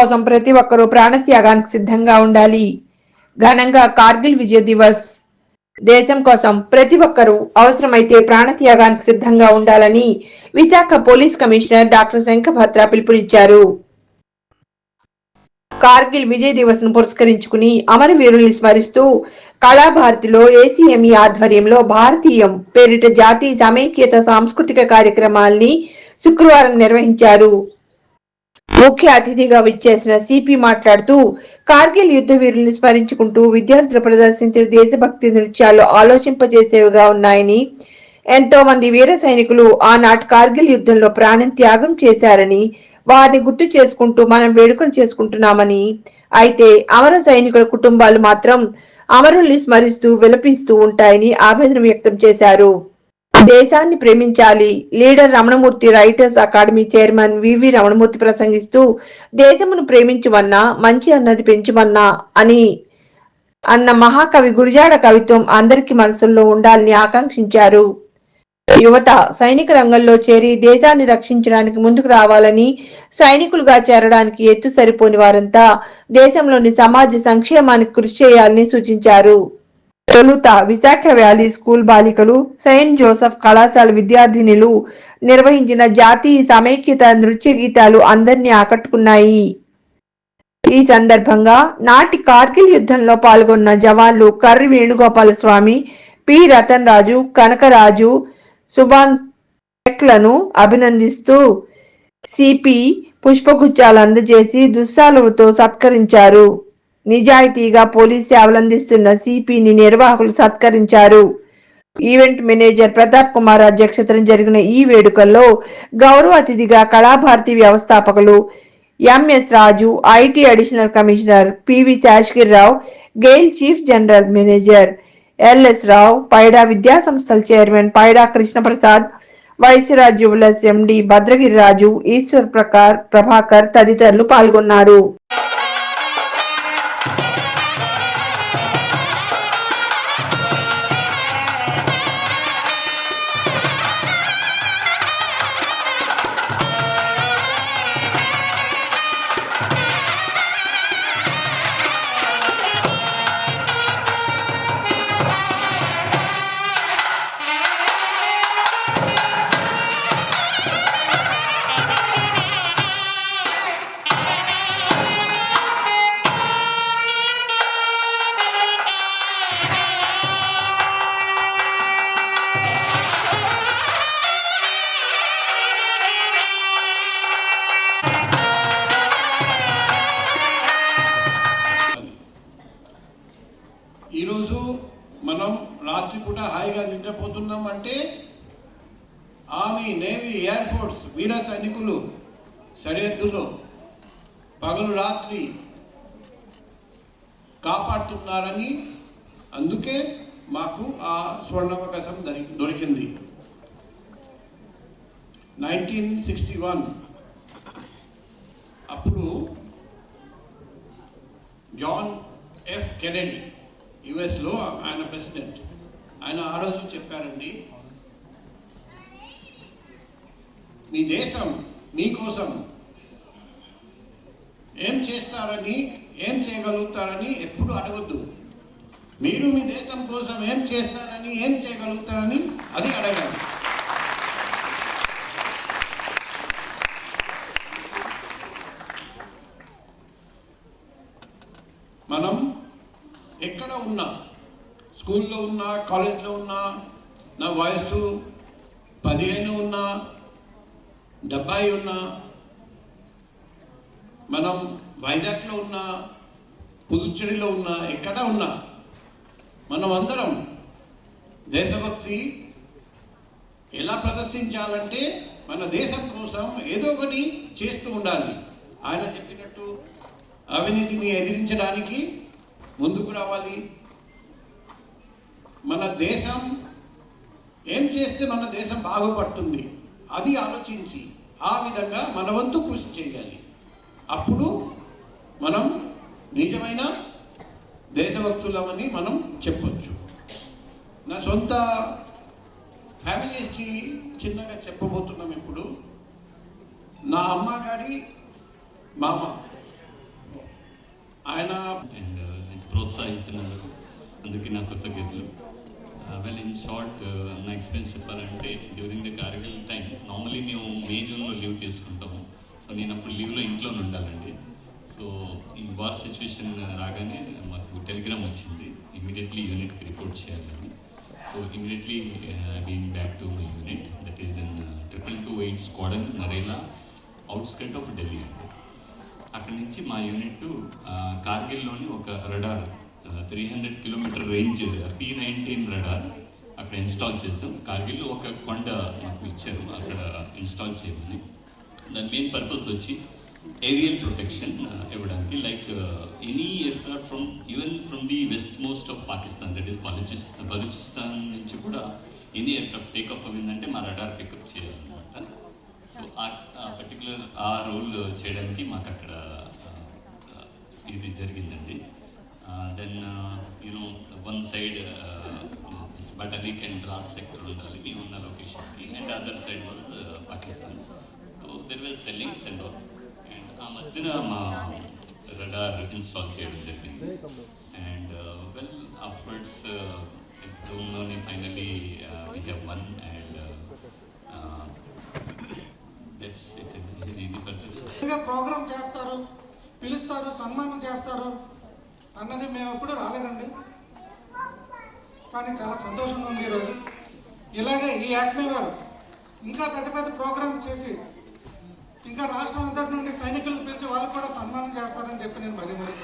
కోసం ప్రతి ఒక్కరూ ప్రాణత్యాగానికి సిద్ధంగా ఉండాలి. ఘనంగా కార్గిల్ విజయ్ దివస్ దేశం కోసం ప్రతి ఒక్కరూ అవసరమైతే ప్రాణత్యాగానికి సిద్ధంగా ఉండాలని Visakha police commissioner doctor Shankhabhadra పిలుపునిచ్చారు. కార్గిల్ విజయ్ దివస్ను పురస్కరించుకుని అమరవీరుల్ని స్మరిస్తూ కళాభారతిలో ఏసీఎంఈ ఆధ్వర్యంలో భారతీయం పేరిట జాతీయ సమైక్యత సాంస్కృతిక కార్యక్రమాల్ని శుక్రవారం నిర్వహించారు. ముఖ్య అతిథిగా విచ్చేసిన సిపి మాట్లాడుతూ కార్గిల్ యుద్ధ వీరుల్ని స్మరించుకుంటూ విద్యార్థులు ప్రదర్శించిన దేశభక్తి నృత్యాలు ఆలోచింపజేసేవిగా ఉన్నాయని ఎంతో మంది వీర సైనికులు ఆనాటి కార్గిల్ యుద్ధంలో ప్రాణం త్యాగం చేశారని వారిని గుర్తు చేసుకుంటూ మనం వేడుకలు చేసుకుంటున్నామని అయితే అమర సైనికుల కుటుంబాలు మాత్రం అమరుల్ని స్మరిస్తూ విలపిస్తూ ఉంటాయని ఆవేదన వ్యక్తం చేశారు. దేశాన్ని ప్రేమించాలి. Leader Ramanamurthy writers academy chairman VV Ramanamurthy ప్రసంగిస్తూ దేశమును ప్రేమించమన్నా మంచి అన్నది పెంచమన్నా అని అన్న మహాకవి గురిజాడ కవిత్వం అందరికీ మనసుల్లో ఉండాలని ఆకాంక్షించారు. యువత సైనిక రంగంలో చేరి దేశాన్ని రక్షించడానికి ముందుకు రావాలని సైనికులుగా చేరడానికి ఎత్తు సరిపోని వారంతా దేశంలోని సమాజ సంక్షేమానికి కృషి చేయాలని సూచించారు. తొలుత విశాఖ వ్యాలీ స్కూల్ బాలికలు సెయింట్ జోసెఫ్ కళాశాల విద్యార్థినులు నిర్వహించిన జాతీయ సమైక్యత నృత్య గీతాలు అందరినీ ఆకట్టుకున్నాయి. ఈ సందర్భంగా నాటి కార్గిల్ యుద్ధంలో పాల్గొన్న జవాన్లు కర్రి వేణుగోపాల స్వామి పి. రతన్ రాజు కనకరాజు సుభాన్లను అభినందిస్తూ సిపి పుష్పగుచ్చాలు అందజేసి దుస్సాలువతో సత్కరించారు. నిజాయితీగా పోలీస్ అవలంబిస్తున్న సిపిని నిర్వాహకులు సత్కరించారు. ఈవెంట్ మేనేజర్ ప్రతాప్ కుమార్ అధ్యక్షతన జరిగిన ఈ వేడుకల్లో గౌరవ అతిథిగా కళాభారతి వ్యవస్థాపకులు MS Raju IT additional commissioner PV Rao GAIL chief general manager LS Rao Paida విద్యా సంస్థల chairman Paida Krishnaprasad Vaishyaraj jewellers MD Bhadragiri Raju Eswar Prakar Prabhakar తదితరులు పాల్గొన్నారు. కాబట్టి ఆర్మీ నేవీ ఎయిర్ ఫోర్స్ వీర సైనికులు సరిహద్దులో పగలు రాత్రి కాపాడుతున్నారని అందుకే మాకు ఆ స్వర్ణావకాశం దొరి దొరికింది. నైన్టీన్ సిక్స్టీ వన్ అప్పుడు జాన్ ఎఫ్ కెనడీ యుఎస్లో ఆయన ప్రెసిడెంట్. ఆయన ఆ రోజు చెప్పారండి మీ దేశం మీకోసం ఏం చేస్తారని ఏం చేయగలుగుతారని ఎప్పుడు అడగద్దు. మీరు మీ దేశం కోసం ఏం చేస్తారని ఏం చేయగలుగుతారని అది అడగాలి మనం ఎక్కడ ఉన్నా స్కూల్లో ఉన్నా కాలేజ్లో ఉన్నా నా వయస్సు పదిహేను ఉన్నా డెబ్బై ఉన్నా మనం వైజాగ్లో ఉన్నా పుదుచ్చేరిలో ఉన్నా ఎక్కడ ఉన్నా మనం అందరం దేశభక్తి ఎలా ప్రదర్శించాలంటే మన దేశం కోసం ఏదో ఒకటి చేస్తూ ఉండాలి. ఆయన చెప్పినట్టు అవినీతిని ఎదిరించడానికి ముందుకు రావాలి. మన దేశం ఏం చేస్తే మన దేశం బాగుపడుతుంది? అది ఆలోచించి ఆ విధంగా మన వంతు కృషి చేయాలి. అప్పుడు మనం నిజమైన దేశభక్తులమని మనం చెప్పొచ్చు. నా సొంత ఫ్యామిలీస్కి చిన్నగా చెప్పబోతున్నాం ఇప్పుడు. నా అమ్మగారి మామ. ఆయన ప్రోత్సహించినందుకు అందుకే నా కృతజ్ఞతలు. వెల్ ఇన్ షార్ట్ నా ఎక్స్పీరియన్స్ చెప్పాలంటే during the Kargil time normally మేము మే జూన్లో లీవ్ తీసుకుంటాము. సో నేను అప్పుడు లీవ్లో ఇంట్లోనే ఉండాలండి. సో ఈ వార్ సిచ్యువేషన్ రాగానే మాకు టెలిగ్రామ్ వచ్చింది. ఇమీడియట్లీ యూనిట్కి రిపోర్ట్ చేయాలని. So immediately been back to my unit that is in triple two eight squadron Narela outskirt of Delhi అండి. అక్కడి నుంచి మా యూనిట్ కార్గిల్లోని uh, ఒక radar three hundred kilometre range P nineteen radar అక్కడ ఇన్స్టాల్ చేసాం కార్గిల్లో ఒక కొండ మాకు ఇచ్చారు అక్కడ ఇన్స్టాల్ చేయమని. దాని మెయిన్ పర్పస్ వచ్చి ఏరియల్ ప్రొటెక్షన్ ఇవ్వడానికి like any aircraft from even from the west most of Pakistan that is Balochistan Balochistan నుంచి కూడా ఎనీ ఎయిర్క్రాఫ్ట్ టేక్ ఆఫ్ అయిందంటే మా రడార్ పికప్ చేయాలన్నమాట. సో ఆ పర్టికులర్ ఆ రోల్ చేయడానికి మాకు అక్కడ ఇది జరిగిందండి. Then you know one side Batalik and Dras sector ఉండాలి. మేము ఉన్న లొకేషన్కి and other side was Pakistan so there was shellings and all and ఆ మధ్యన మా రడార్ ఇన్స్టాల్ చేయడం జరిగింది. And well afterwards ధూమ్లోని finally we have one and that's it ఇది ఫర్దర్ ఇంకా ప్రోగ్రామ్ చేస్తారు పిలుస్తారు సన్మానం చేస్తారు. అన్నది మేము ఎప్పుడు రాలేదండి. కానీ చాలా సంతోషంగా ఉంది ఈరోజు. ఇలాగే ఈ యాక్మే గారు ఇంకా పెద్ద పెద్ద ప్రోగ్రామ్ చేసి ఇంకా రాష్ట్రం అంతటి నుండి సైనికులను పిలిచి వాళ్ళకు కూడా సన్మానం చేస్తారని చెప్పి నేను మరీ మరీ